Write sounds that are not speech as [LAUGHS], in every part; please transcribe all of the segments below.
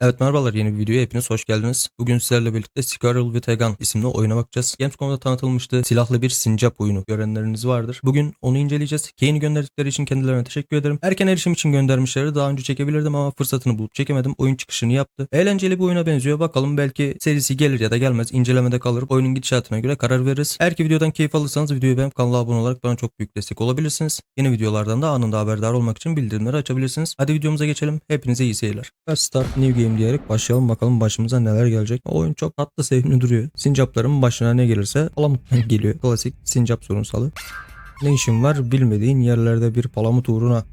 Evet merhabalar yeni bir videoya hepiniz hoş geldiniz. Bugün sizlerle birlikte Scarlet with a Gun isimli oyuna bakacağız. Gamescom'da tanıtılmıştı silahlı bir sincap oyunu görenleriniz vardır. Bugün onu inceleyeceğiz. Kane'i gönderdikleri için kendilerine teşekkür ederim. Erken erişim için göndermişleri daha önce çekebilirdim ama fırsatını bulup çekemedim. Oyun çıkışını yaptı. Eğlenceli bir oyuna benziyor. Bakalım belki serisi gelir ya da gelmez. İncelemede kalır. Oyunun gidişatına göre karar veririz. Eğer ki videodan keyif alırsanız videoyu beğenip kanala abone olarak bana çok büyük destek olabilirsiniz. Yeni videolardan da anında haberdar olmak için bildirimleri açabilirsiniz. Hadi videomuza geçelim. Hepinize iyi seyirler. Ve Start New Game diyerek başlayalım bakalım başımıza neler gelecek. Oyun çok tatlı sevimli duruyor. Sincapların başına ne gelirse palamuttan [LAUGHS] geliyor. Klasik sincap sorunsalı. Ne işin var bilmediğin yerlerde bir palamut uğruna.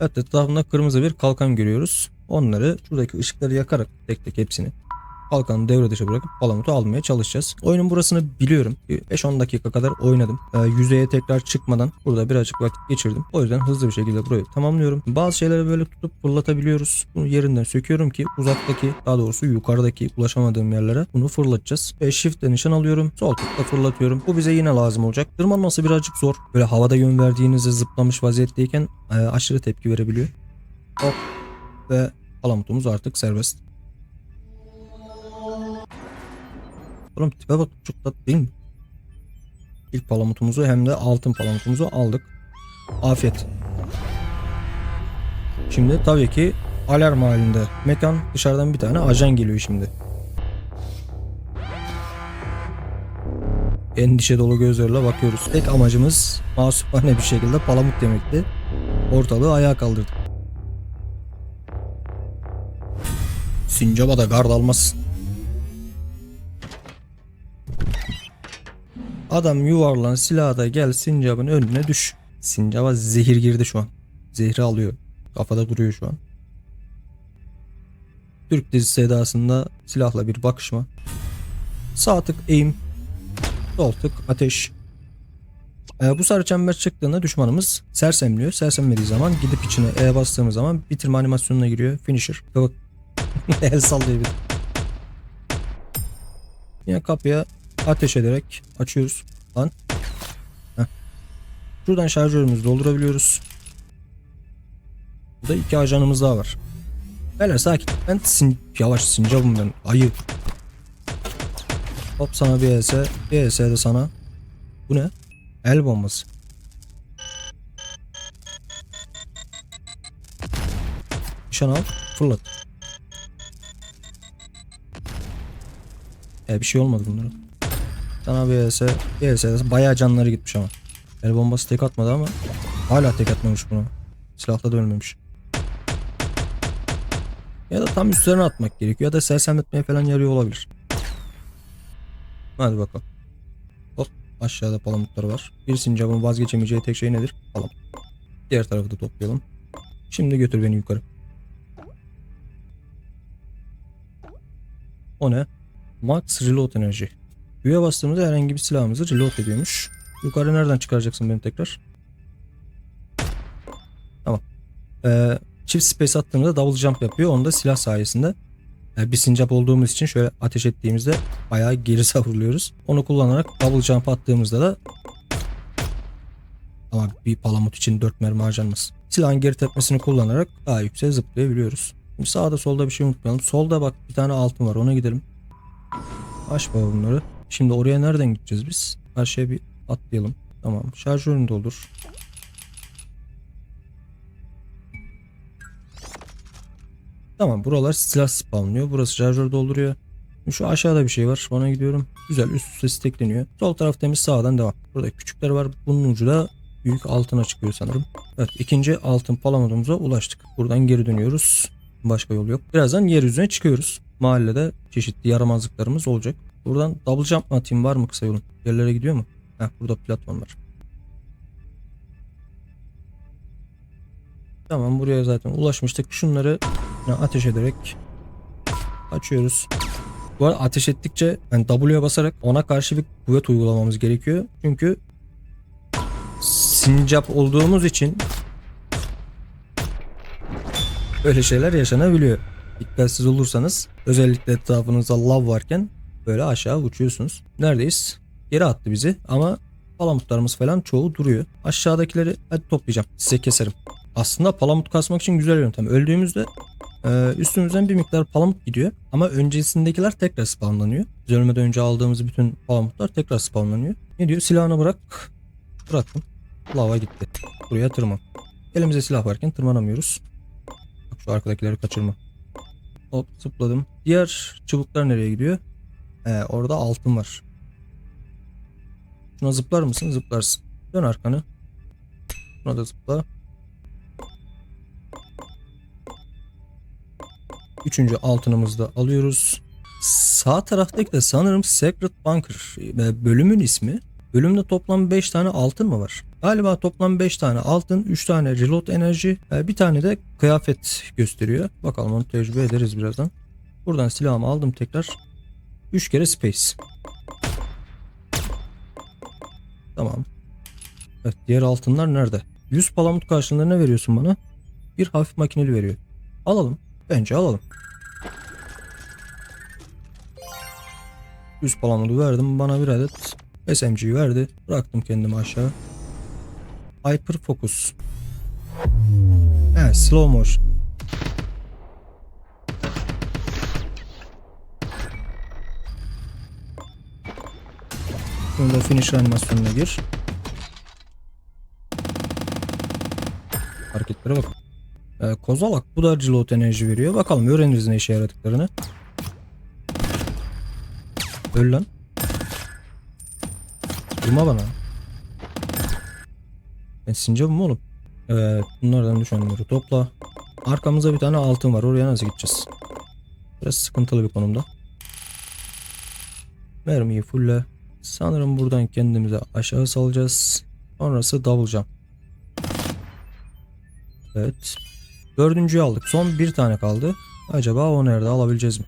Evet etrafında kırmızı bir kalkan görüyoruz. Onları şuradaki ışıkları yakarak tek tek hepsini kalkanı devre dışı bırakıp palamutu almaya çalışacağız. Oyunun burasını biliyorum. Bir 5-10 dakika kadar oynadım. Ee, yüzeye tekrar çıkmadan burada birazcık vakit geçirdim. O yüzden hızlı bir şekilde burayı tamamlıyorum. Bazı şeyleri böyle tutup fırlatabiliyoruz. Bunu yerinden söküyorum ki uzaktaki daha doğrusu yukarıdaki ulaşamadığım yerlere bunu fırlatacağız. Ve shift'le nişan alıyorum. Sol tıkla fırlatıyorum. Bu bize yine lazım olacak. Tırmanması birazcık zor. Böyle havada yön verdiğinizde zıplamış vaziyetteyken e, aşırı tepki verebiliyor. Hop ve palamutumuz artık serbest. Oğlum tipe bak çok tatlı değil mi? İlk palamutumuzu hem de altın palamutumuzu aldık. Afiyet. Şimdi tabii ki alarm halinde. Mekan dışarıdan bir tane ajan geliyor şimdi. Endişe dolu gözlerle bakıyoruz. Tek amacımız masumane bir şekilde palamut yemekti. Ortalığı ayağa kaldırdık. Sincaba da gard almaz. Adam yuvarlan silahı da gel sincabın önüne düş. Sincaba zehir girdi şu an. Zehri alıyor. Kafada duruyor şu an. Türk dizisi edasında silahla bir bakışma. Sağ tık eğim. Sol tık ateş. Ee, bu sarı çember çıktığında düşmanımız sersemliyor. Sersemlediği zaman gidip içine E bastığımız zaman bitirme animasyonuna giriyor. Finisher. [LAUGHS] El sallıyor bir. Yine kapıya ateş ederek açıyoruz. Lan. Heh. Şuradan şarjörümüzü doldurabiliyoruz. Burada iki ajanımız daha var. Beyler sakin. Ben sin yavaş sincabım ben. Ayı. Hop sana bir ES. Bir ES de sana. Bu ne? El bombası. Nişan al. Fırlat. E bir şey olmadı bunlara. Sana. Bir ES. Bayağı canları gitmiş ama. El bombası tek atmadı ama hala tek atmamış bunu. Silahla da ölmemiş. Ya da tam üstlerine atmak gerekiyor ya da sersemletmeye falan yarıyor olabilir. Hadi bakalım. Hop aşağıda palamutları var. Bir sincabın vazgeçemeyeceği tek şey nedir? Palamut. Diğer tarafı da toplayalım. Şimdi götür beni yukarı. O ne? Max Reload enerji. Üye bastığımızda herhangi bir silahımızı reload ediyormuş. Yukarı nereden çıkaracaksın beni tekrar? Tamam. Ee, çift space attığımızda double jump yapıyor. Onu da silah sayesinde. Yani bir sincap olduğumuz için şöyle ateş ettiğimizde bayağı geri [LAUGHS] savruluyoruz. Onu kullanarak double jump attığımızda da ama bir palamut için 4 mermi harcanmaz. Silahın geri tepmesini kullanarak daha yüksek zıplayabiliyoruz. Şimdi sağda solda bir şey unutmayalım. Solda bak bir tane altın var ona gidelim. Aç baba bunları. Şimdi oraya nereden gideceğiz biz? Karşıya bir atlayalım. Tamam. Şarjörün doldur. Tamam buralar silah spawnlıyor. Burası şarjör dolduruyor. Şu aşağıda bir şey var. Ona gidiyorum. Güzel üst üste stackleniyor. Sol taraf temiz sağdan devam. Burada küçükler var. Bunun ucu da büyük altına çıkıyor sanırım. Evet ikinci altın palamutumuza ulaştık. Buradan geri dönüyoruz. Başka yol yok. Birazdan yeryüzüne çıkıyoruz. Mahallede çeşitli yaramazlıklarımız olacak. Buradan double jump mı atayım var mı kısa yolun? Yerlere gidiyor mu? Heh burada platform var. Tamam buraya zaten ulaşmıştık. Şunları ateş ederek açıyoruz. Bu arada ateş ettikçe yani W'ye basarak ona karşı bir kuvvet uygulamamız gerekiyor. Çünkü sincap olduğumuz için böyle şeyler yaşanabiliyor. Dikkatsiz olursanız özellikle etrafınızda lav varken böyle aşağı uçuyorsunuz. Neredeyiz? Geri attı bizi ama palamutlarımız falan çoğu duruyor. Aşağıdakileri hadi toplayacağım. Size keserim. Aslında palamut kasmak için güzel yöntem. Öldüğümüzde Ee, üstümüzden bir miktar palamut gidiyor. Ama öncesindekiler tekrar spawnlanıyor. Biz ölmeden önce aldığımız bütün palamutlar tekrar spawnlanıyor. Ne diyor? Silahını bırak. Bıraktım. Lava gitti. Buraya tırman. Elimize silah varken tırmanamıyoruz. Bak şu arkadakileri kaçırma. Hop zıpladım. Diğer çubuklar nereye gidiyor? Ee, orada altın var. Şuna zıplar mısın? Zıplarsın. Dön arkanı. Şuna da zıpla. Üçüncü altınımızı da alıyoruz. Sağ taraftaki de sanırım Secret Bunker bölümün ismi. Bölümde toplam 5 tane altın mı var? Galiba toplam 5 tane altın, 3 tane reload enerji, e, bir tane de kıyafet gösteriyor. Bakalım onu tecrübe ederiz birazdan. Buradan silahımı aldım tekrar. 3 kere space. Tamam. Evet diğer altınlar nerede? 100 palamut karşılığında ne veriyorsun bana? Bir hafif makineli veriyor. Alalım. Bence alalım. 100 palamudu verdim. Bana bir adet SMG verdi. Bıraktım kendimi aşağı. Hyper Focus. Evet slow motion. Şimdi finish animasyonuna gir. Hareketlere bak. Ee, kozalak bu da reload enerji veriyor. Bakalım öğreniriz ne işe yaradıklarını. Öl lan. Durma bana. Ben sincapım oğlum. Evet bunlardan düşenleri topla. Arkamızda bir tane altın var. Oraya nasıl gideceğiz? Biraz sıkıntılı bir konumda. Mermiyi fulle. Sanırım buradan kendimize aşağı salacağız. Sonrası double jump. Evet. Dördüncüyü aldık. Son bir tane kaldı. Acaba o nerede alabileceğiz mi?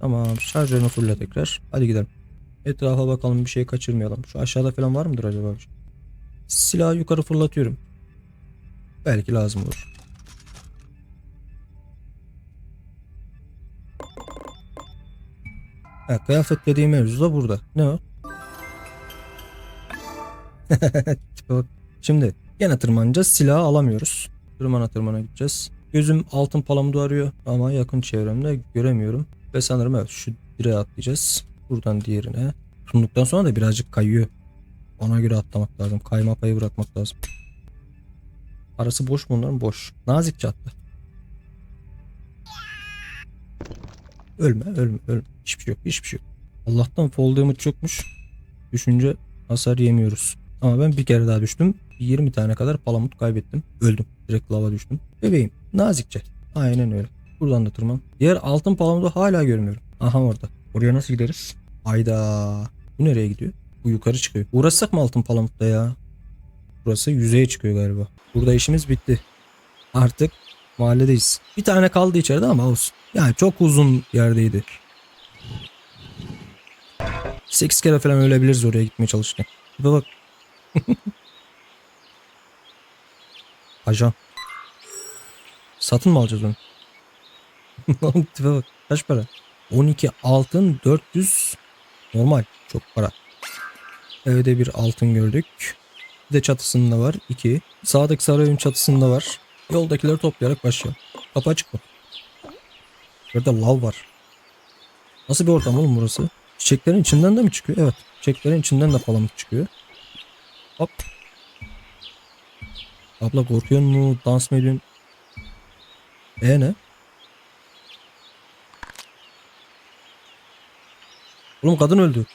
Tamam. Şarjörünü fulle tekrar. Hadi gidelim. Etrafa bakalım bir şey kaçırmayalım. Şu aşağıda falan var mıdır acaba? Silahı yukarı fırlatıyorum. Belki lazım olur. Ha, kıyafet dediğim mevzu da burada. Ne o? [LAUGHS] Şimdi gene tırmanacağız. Silahı alamıyoruz. Tırmana tırmana gideceğiz. Gözüm altın palamudu arıyor ama yakın çevremde göremiyorum. Ve sanırım evet şu direğe atlayacağız. Buradan diğerine. Tutunduktan sonra da birazcık kayıyor. Ona göre atlamak lazım. Kayma payı bırakmak lazım. Arası boş mu onların? Boş. Nazikçe atla. Ölme, ölme, ölme. Hiçbir şey yok, hiçbir şey yok. Allah'tan fall damage çokmuş. Düşünce hasar yemiyoruz. Ama ben bir kere daha düştüm. 20 tane kadar palamut kaybettim. Öldüm. Direkt lava düştüm. Bebeğim. Nazikçe. Aynen öyle. Buradan da tırman. Diğer altın palamudu hala görmüyorum. Aha orada. Oraya nasıl gideriz? Ayda. Bu nereye gidiyor? Bu yukarı çıkıyor. Uğraşsak mı altın palamutla ya? Burası yüzeye çıkıyor galiba. Burada işimiz bitti. Artık mahalledeyiz. Bir tane kaldı içeride ama olsun. Yani çok uzun yerdeydi. 8 kere falan ölebiliriz oraya gitmeye çalışırken. Tipe bak. [LAUGHS] Ajan. Satın mı alacağız onu? [LAUGHS] Oğlum Tipe bak. Kaç para? 12 altın 400 normal. Çok para. Evde bir altın gördük. Bir de çatısında var. 2. Sağdaki sarayın çatısında var. Yoldakileri toplayarak başlayalım. Kapı açık mı? Burada lav var. Nasıl bir ortam oğlum burası? Çiçeklerin içinden de mi çıkıyor? Evet. Çiçeklerin içinden de palamut çıkıyor. Hop. Abla korkuyor mu? Dans mı ediyorsun? E ne? Oğlum kadın öldü.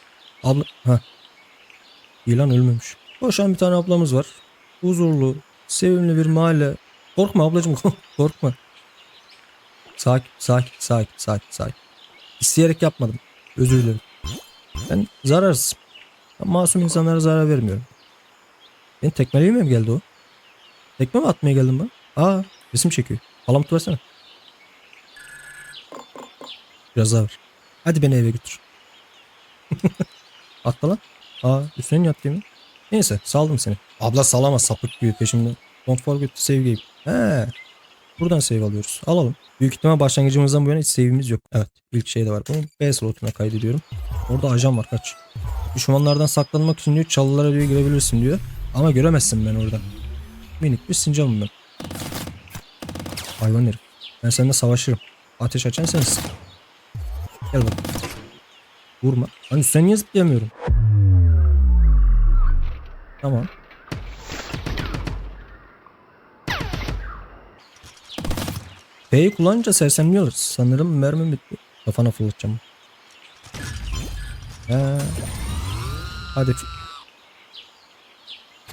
Abla... Ha. İlan ölmemiş. Koşan bir tane ablamız var. Huzurlu, sevimli bir mahalle. Korkma ablacığım [LAUGHS] korkma. Sakin, sakin, sakin, sakin, sakin. İsteyerek yapmadım. Özür dilerim. Ben zararsız. Ben masum insanlara zarar vermiyorum. Beni tekmeleyemeye mi geldi o? Tekme mi atmaya geldin bana? Aa resim çekiyor. Palamut versene. Biraz daha ver. Hadi beni eve götür. [LAUGHS] Atla lan. Aa üstüne niye atlayayım? Neyse saldım seni. Abla salama sapık gibi peşimden. Don't forget to save game. He. Buradan save alıyoruz. Alalım. Büyük ihtimal başlangıcımızdan bu yana hiç save'imiz yok. Evet. ilk şey de var. Bunu B slotuna kaydediyorum. Orada ajan var kaç. Düşmanlardan saklanmak için diyor çalılara diyor girebilirsin diyor. Ama göremezsin ben orada. Minik bir sincapım ben. Hayvan herif. Ben seninle savaşırım. Ateş açan sensin. Gel bak. Vurma. Hani üstüne niye zıplayamıyorum? Tamam. P'yi kullanınca sersemliyoruz. Sanırım mermi bitti. Kafana fırlatacağım. He. Hadi.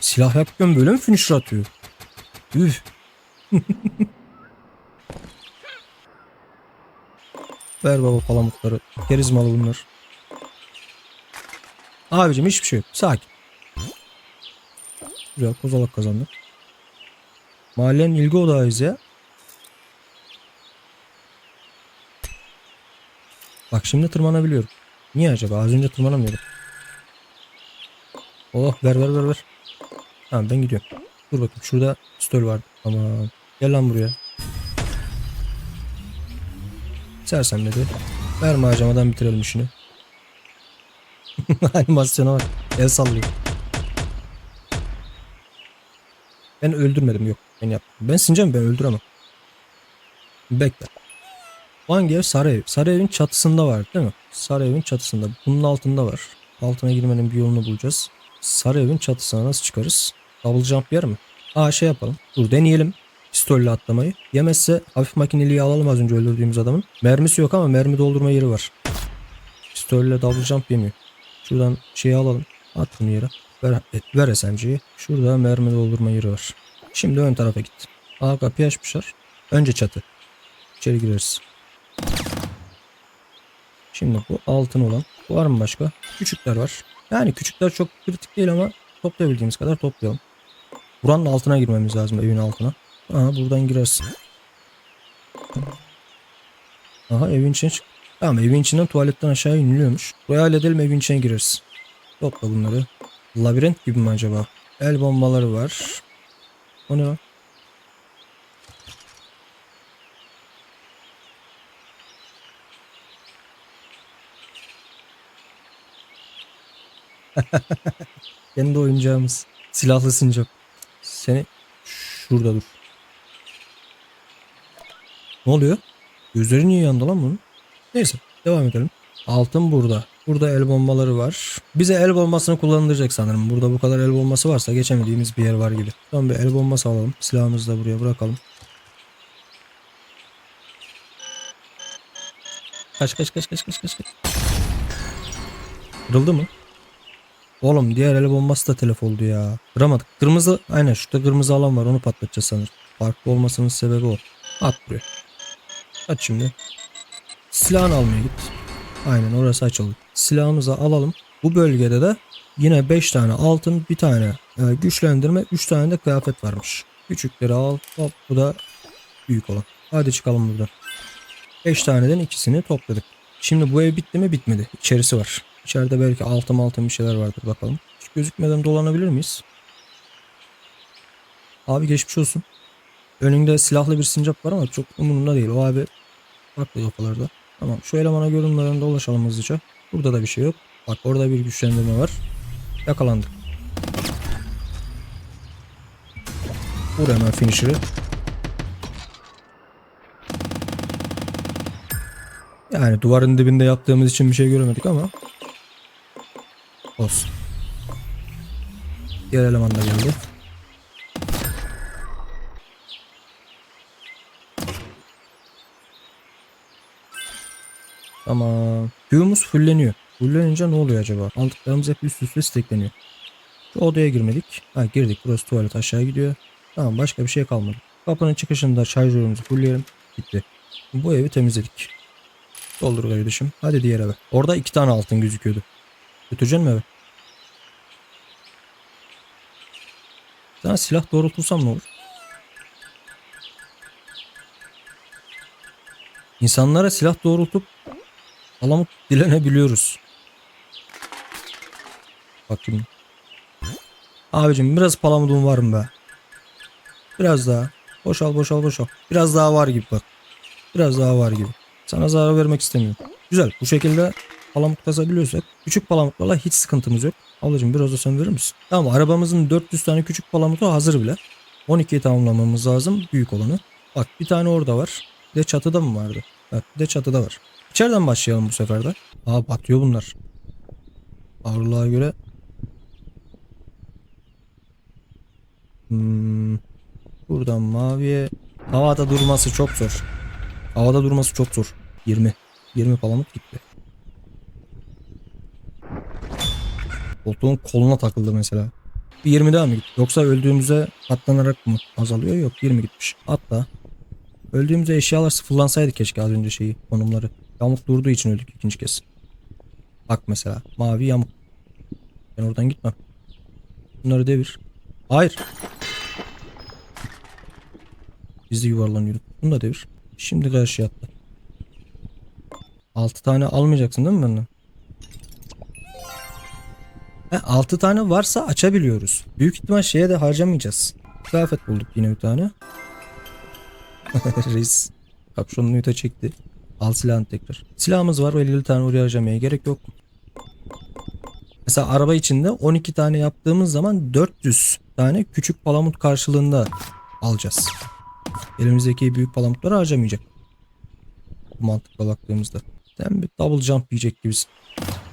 Silah yapıyorum böyle mi finisher atıyor? Üf. [LAUGHS] Ver baba palamutları. Kerizmalı bunlar. Abicim hiçbir şey yok. Sakin. Güzel kozalak kazandık. Mahallenin ilgi odağıyız ya. Bak şimdi tırmanabiliyorum. Niye acaba? Az önce tırmanamıyordum. Oh ver ver ver ver. Tamam ben gidiyorum. Dur bakayım şurada stol vardı. Tamam. Gel lan buraya. Sersem dedi. Verme harcamadan bitirelim işini. [LAUGHS] Animasyona bak. El sallıyor. Ben öldürmedim yok. Ben yaptım. Ben sincem ben öldüremem. Bekle. Hangi ev? Sarı ev. Sarı evin çatısında var değil mi? Sarı evin çatısında. Bunun altında var. Altına girmenin bir yolunu bulacağız. Sarı evin çatısına nasıl çıkarız? Double jump yer mi? Aa şey yapalım. Dur deneyelim. Pistolle atlamayı. Yemezse hafif makineliği alalım az önce öldürdüğümüz adamın. Mermisi yok ama mermi doldurma yeri var. Pistolle double jump yemiyor. Şuradan şeyi alalım. At bunu yere. Ver, e, ver SMG'yi. Şurada mermi doldurma yeri var. Şimdi ön tarafa git. Aa kapıyı açmışlar. Önce çatı. İçeri gireriz. Şimdi bu altın olan. Var mı başka? Küçükler var. Yani küçükler çok kritik değil ama toplayabildiğimiz kadar toplayalım. Buranın altına girmemiz lazım evin altına. Aha buradan girersin. Aha evin içine çık. Tamam evin içinden tuvaletten aşağı iniliyormuş. Burayı halledelim evin içine gireriz. Topla bunları. Labirent gibi mi acaba? El bombaları var. O ne lan? [LAUGHS] Kendi oyuncağımız. Silahlı sincap. Seni şurada dur. Ne oluyor? Gözleri niye yandı lan bunun? Neyse devam edelim. Altın burada. Burada el bombaları var. Bize el bombasını kullanılacak sanırım. Burada bu kadar el bombası varsa geçemediğimiz bir yer var gibi. Tamam bir el bombası alalım. Silahımızı da buraya bırakalım. Kaç kaç kaç kaç kaç. kaç. Kırıldı mı? Oğlum diğer el bombası da telef oldu ya. Kıramadık. Kırmızı aynen şurada kırmızı alan var onu patlatacağız sanırım. Farklı olmasının sebebi o. At buraya. Aç şimdi. Silahını almaya git. Aynen orası açıldı. Silahımızı alalım. Bu bölgede de yine 5 tane altın, bir tane e, güçlendirme, 3 tane de kıyafet varmış. Küçükleri al. Hop bu da büyük olan. Hadi çıkalım buradan. 5 taneden ikisini topladık. Şimdi bu ev bitti mi? Bitmedi. İçerisi var. İçeride belki altın altın bir şeyler vardır bakalım. Hiç gözükmeden dolanabilir miyiz? Abi geçmiş olsun. Önünde silahlı bir sincap var ama çok umurumda değil. O abi farklı kafalarda. Tamam şu elemana görünmeden dolaşalım hızlıca. Burada da bir şey yok. Bak orada bir güçlendirme var. Yakalandık. Vur hemen finisher'ı. Yani duvarın dibinde yaptığımız için bir şey göremedik ama olsun. Diğer eleman da geldi. Tamam. Q'muz fulleniyor. Fullenince ne oluyor acaba? Aldıklarımız hep üst üste stackleniyor. Şu odaya girmedik. Ha girdik. Burası tuvalet aşağı gidiyor. Tamam başka bir şey kalmadı. Kapının çıkışında şarjörümüzü fullleyelim. Bitti. Bu evi temizledik. Doldur kardeşim. Hadi diğer eve. Orada iki tane altın gözüküyordu. Götüreceksin mi eve? Sana silah doğrultursam ne olur? İnsanlara silah doğrultup alamut dilenebiliyoruz. Bak şimdi. Abicim biraz palamudun var mı be? Biraz daha. Boşal boşal boşal. Biraz daha var gibi bak. Biraz daha var gibi. Sana zarar vermek istemiyorum. Güzel. Bu şekilde palamut kazabiliyorsak küçük palamutlarla hiç sıkıntımız yok. Ablacığım biraz da sen verir misin? Tamam arabamızın 400 tane küçük palamutu hazır bile. 12'yi tamamlamamız lazım büyük olanı. Bak bir tane orada var. Bir de çatıda mı vardı? Evet bir de çatıda var. İçeriden başlayalım bu sefer de. Aa batıyor bunlar. Ağırlığa göre. Hmm. Buradan maviye. Havada durması çok zor. Havada durması çok zor. 20. 20 palamut gitti. Koltuğun koluna takıldı mesela. Bir 20 daha mı gitti? Yoksa öldüğümüzde katlanarak mı azalıyor? Yok 20 gitmiş. Hatta öldüğümüzde eşyalar sıfırlansaydı keşke az önce şeyi konumları. Yamuk durduğu için öldük ikinci kez. Bak mesela mavi yamuk. Ben oradan gitmem. Bunları devir. Hayır. Biz de yuvarlanıyorduk. Bunu da devir. Şimdi karşıya atla. 6 tane almayacaksın değil mi benden? He, 6 tane varsa açabiliyoruz. Büyük ihtimal şeye de harcamayacağız. Kıyafet bulduk yine bir tane. [LAUGHS] Reis kapşonunu yuta çekti. Al silahını tekrar. Silahımız var 50 tane oraya harcamaya gerek yok. Mesela araba içinde 12 tane yaptığımız zaman 400 tane küçük palamut karşılığında alacağız. Elimizdeki büyük palamutları harcamayacak. Bu mantıkla baktığımızda. Sen bir double jump yiyecek gibisin.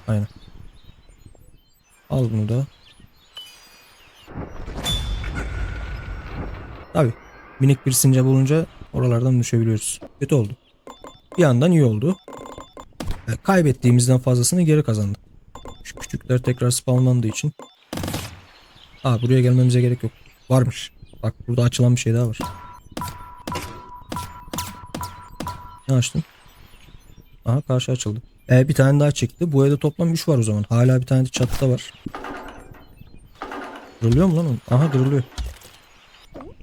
Aynen. Al bunu da. Tabi. Minik bir sincap olunca oralardan düşebiliyoruz. Kötü oldu. Bir yandan iyi oldu. Kaybettiğimizden fazlasını geri kazandık. Şu küçükler tekrar spawnlandığı için. Aa buraya gelmemize gerek yok. Varmış. Bak burada açılan bir şey daha var. Ne açtın? Aha karşı açıldı. E, bir tane daha çıktı. Bu evde toplam 3 var o zaman. Hala bir tane de çatıda var. Kırılıyor mu lan o? Aha kırılıyor.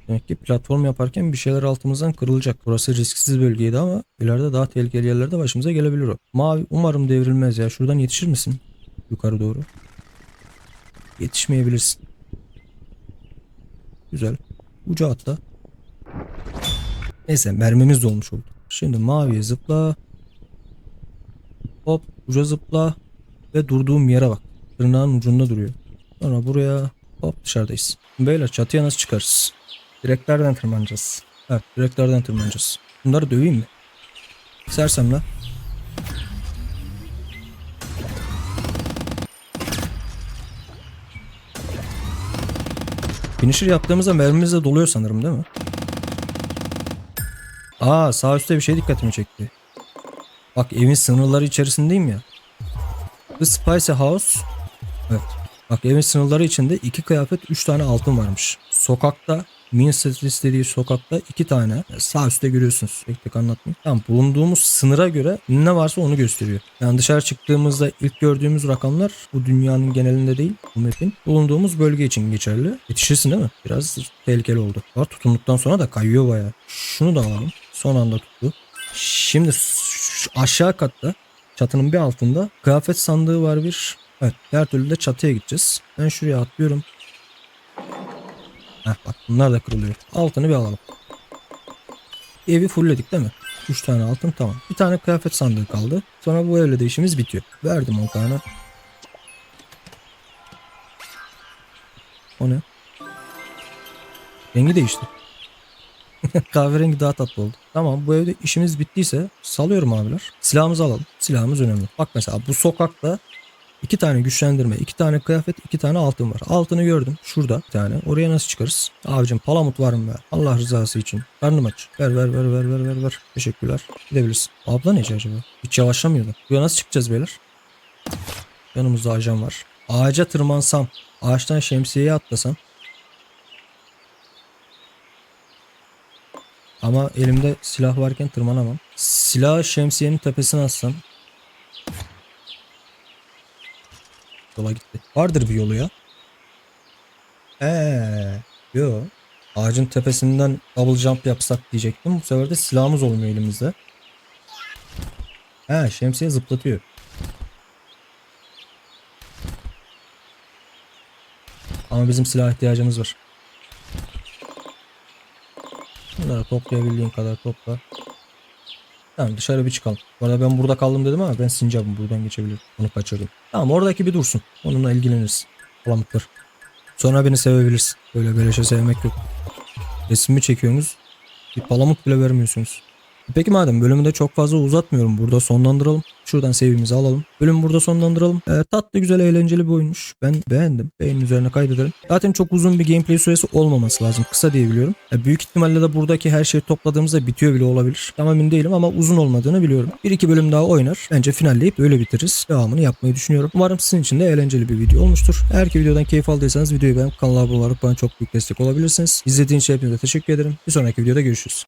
Demek ki platform yaparken bir şeyler altımızdan kırılacak. Burası risksiz bölgeydi ama ileride daha tehlikeli yerlerde başımıza gelebilir o. Mavi umarım devrilmez ya. Şuradan yetişir misin? Yukarı doğru. Yetişmeyebilirsin. Güzel. Uca atla. Neyse mermimiz dolmuş oldu. Şimdi maviye zıpla. Hop uca zıpla. Ve durduğum yere bak. Tırnağın ucunda duruyor. Sonra buraya hop dışarıdayız. Beyler çatıya nasıl çıkarız? Direklerden tırmanacağız. Evet direklerden tırmanacağız. Bunları döveyim mi? Sersem la. Finisher yaptığımızda mermimiz de doluyor sanırım değil mi? Aa sağ üstte bir şey dikkatimi çekti. Bak evin sınırları içerisindeyim ya. The Spicy House. Evet. Bak evin sınırları içinde iki kıyafet üç tane altın varmış. Sokakta Minset istediği sokakta iki tane sağ üstte görüyorsunuz. Tek tek anlatmayayım. Tamam bulunduğumuz sınıra göre ne varsa onu gösteriyor. Yani dışarı çıktığımızda ilk gördüğümüz rakamlar bu dünyanın genelinde değil bu map'in bulunduğumuz bölge için geçerli. Yetişirsin değil mi? Biraz tehlikeli oldu. Var tutunduktan sonra da kayıyor baya. Şunu da alalım. Son anda tuttu. Şimdi aşağı katta çatının bir altında kıyafet sandığı var bir. Evet her türlü de çatıya gideceğiz. Ben şuraya atlıyorum. Heh, bak bunlar da kırılıyor. Altını bir alalım. Evi fullledik değil mi? 3 tane altın tamam. Bir tane kıyafet sandığı kaldı. Sonra bu evle de işimiz bitiyor. Verdim 10 tane. O ne? Rengi değişti. [LAUGHS] Kahverengi daha tatlı oldu. Tamam bu evde işimiz bittiyse salıyorum abiler. Silahımızı alalım. Silahımız önemli. Bak mesela bu sokakta iki tane güçlendirme, iki tane kıyafet, iki tane altın var. Altını gördüm. Şurada bir tane. Oraya nasıl çıkarız? Abicim palamut var mı be? Allah rızası için. Karnım aç. Ver ver ver ver ver ver ver. Teşekkürler. Gidebilirsin. Abla nece acaba? Hiç yavaşlamıyordu. Buraya nasıl çıkacağız beyler? Yanımızda ajan var. Ağaca tırmansam, ağaçtan şemsiyeye atlasam. Ama elimde silah varken tırmanamam. Silahı şemsiyenin tepesine atsam. Yola gitti. Vardır bir yolu ya. Eee, yo. Ağacın tepesinden double jump yapsak diyecektim. Bu sefer de silahımız olmuyor elimizde. He, şemsiye zıplatıyor. Ama bizim silah ihtiyacımız var. Bunları toplayabildiğin kadar topla. Tamam dışarı bir çıkalım. Bu arada ben burada kaldım dedim ama ben sincapım buradan geçebilirim. Onu kaçırdım. Tamam oradaki bir dursun. Onunla ilgileniriz. Palamutlar. Sonra beni sevebilirsin. Böyle böyle şey sevmek yok. Resmi çekiyorsunuz. Bir palamut bile vermiyorsunuz. Peki madem bölümü de çok fazla uzatmıyorum. Burada sonlandıralım. Şuradan save'imizi alalım. Bölümü burada sonlandıralım. Ee, tatlı güzel eğlenceli bir oyunmuş. Ben beğendim. Beğenin üzerine kaydedelim. Zaten çok uzun bir gameplay süresi olmaması lazım. Kısa diye biliyorum. Ee, büyük ihtimalle de buradaki her şeyi topladığımızda bitiyor bile olabilir. Tam emin değilim ama uzun olmadığını biliyorum. Bir iki bölüm daha oynar. Bence finalleyip öyle bitiririz. Devamını yapmayı düşünüyorum. Umarım sizin için de eğlenceli bir video olmuştur. Eğer ki videodan keyif aldıysanız videoyu beğenip kanala abone olarak bana çok büyük destek olabilirsiniz. İzlediğiniz için hepinize teşekkür ederim. Bir sonraki videoda görüşürüz.